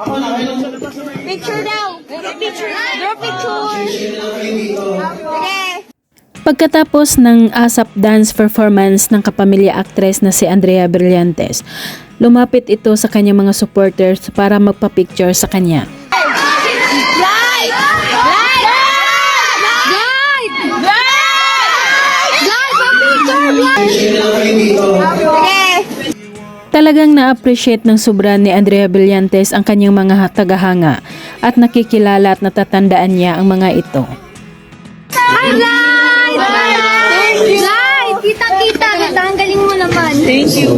Picture daw. Picture. Draw picture. Okay. Pagkatapos ng ASAP dance performance ng kapamilya actress na si Andrea Brillantes, lumapit ito sa kanyang mga supporters para magpa-picture sa kanya. Light! Talagang na-appreciate ng sobra ni Andrea Brillantes ang kanyang mga tagahanga at nakikilala at natatandaan niya ang mga ito. Hi, Light! Light! Kita-kita kita. Ang galing mo naman. Thank you.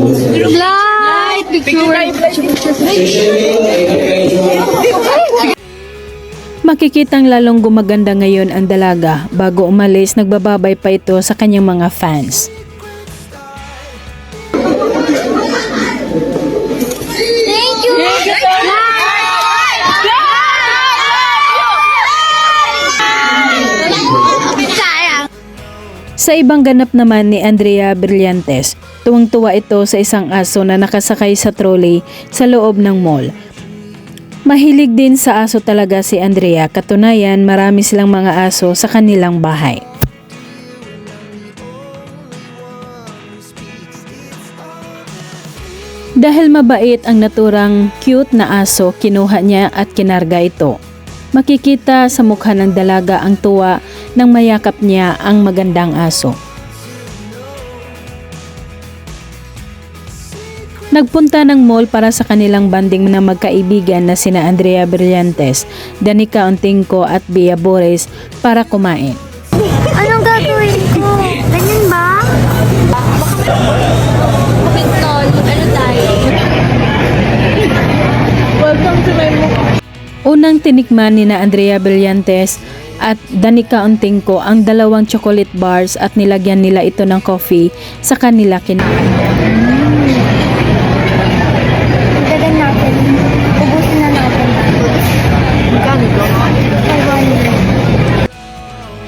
Light! Picture. Makikitang lalong gumaganda ngayon ang dalaga bago umalis nagbababay pa ito sa kanyang mga fans. Sa ibang ganap naman ni Andrea Brillantes, tuwang-tuwa ito sa isang aso na nakasakay sa trolley sa loob ng mall. Mahilig din sa aso talaga si Andrea, katunayan marami silang mga aso sa kanilang bahay. Dahil mabait ang naturang cute na aso, kinuha niya at kinarga ito. Makikita sa mukha ng dalaga ang tuwa nang mayakap niya ang magandang aso. Nagpunta ng mall para sa kanilang banding na magkaibigan na sina Andrea Brillantes, Danica Ontingco at Bea Bores para kumain. Anong gagawin ko? Ganyan ba? Pintol, ano tayo? Unang tinikman ni na Andrea Brillantes at Danica Ontingco ang dalawang chocolate bars at nilagyan nila ito ng coffee sa kanila kinain. Dagan natin. Ubusin na natin.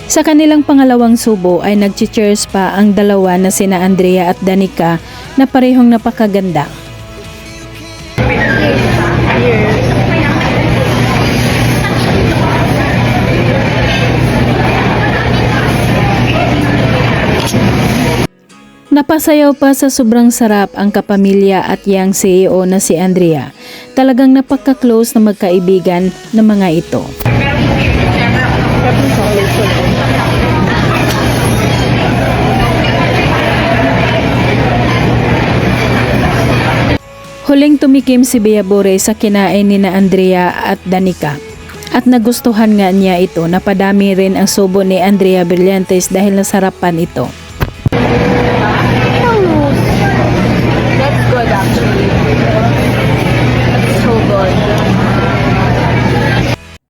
Sa kanilang pangalawang subo ay nag-cheers pa ang dalawa na sina Andrea at Danica na parehong napakaganda. Napasayaw pa sa sobrang sarap ang kapamilya at yang CEO na si Andrea. Talagang napaka-close na magkaibigan ng mga ito. Huling tumikim si Bea Bore sa kinain ni na Andrea at Danica. At nagustuhan nga niya ito, napadami rin ang subo ni Andrea Brillantes dahil nasarapan ito.